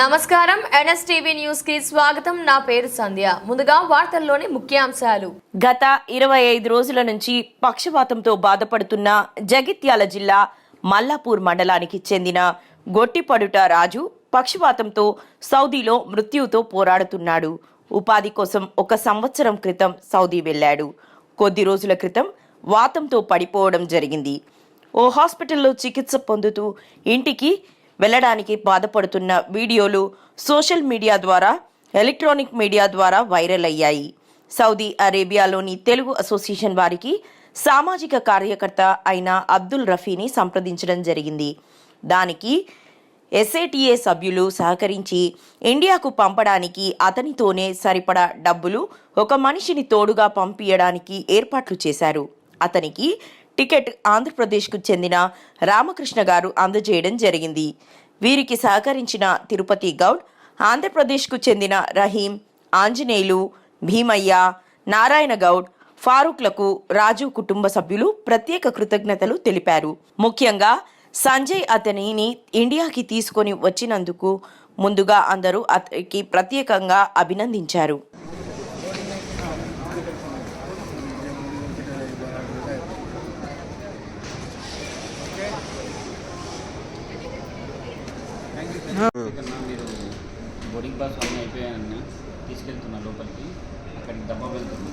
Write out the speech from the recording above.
నమస్కారం. ఎన్ఎస్టీవీ న్యూస్కి స్వాగతం. నా పేరు సంధ్య. ముందుగా వార్తల్లోని ముఖ్యాంశాలు. గత ఇరవై ఐదు రోజుల నుంచి పక్షపాతంతో బాధపడుతున్న జగిత్యాల జిల్లా మల్లాపూర్ మండలానికి చెందిన గొట్టిపడుట రాజు పక్షపాతంతో సౌదీలో మృత్యుతో పోరాడుతున్నాడు. ఉపాధి కోసం ఒక సంవత్సరం క్రితం సౌదీ వెళ్ళాడు. కొద్ది రోజుల క్రితం వాతంతో పడిపోవడం జరిగింది. ఓ హాస్పిటల్లో చికిత్స పొందుతూ ఇంటికి వెళ్ళడానికి బాధపడుతున్న వీడియోలు సోషల్ మీడియా ద్వారా ఎలక్ట్రానిక్ మీడియా ద్వారా వైరల్ అయ్యాయి. సౌదీ అరేబియాలోని తెలుగు అసోసియేషన్ వారికి సామాజిక కార్యకర్త అయిన అబ్దుల్ రఫీని సంప్రదించడం జరిగింది. దానికి ఎస్ఏటిఏ సభ్యులు సహకరించి ఇండియాకు పంపడానికి అతనితోనే సరిపడా డబ్బులు ఒక మనిషిని తోడుగా పంపించడానికి ఏర్పాట్లు చేశారు. అతనికి టికెట్ ఆంధ్రప్రదేశ్కు చెందిన రామకృష్ణ గారు అందజేయడం జరిగింది. వీరికి సహకరించిన తిరుపతి గౌడ్ ఆంధ్రప్రదేశ్కు చెందిన రహీం ఆంజనేయులు భీమయ్య నారాయణ గౌడ్ ఫారూక్లకు రాజు కుటుంబ సభ్యులు ప్రత్యేక కృతజ్ఞతలు తెలిపారు. ముఖ్యంగా సంజయ్ అతనిని ఇండియాకి తీసుకొని వచ్చినందుకు ముందుగా అందరూ అతనికి ప్రత్యేకంగా అభినందించారు. మీరు బోర్డింగ్ పాస్ అన్నీ అయిపోయాయన్న తీసుకెళ్తున్నా లోపలికి. అక్కడ డబ్బా వెళ్తుంది.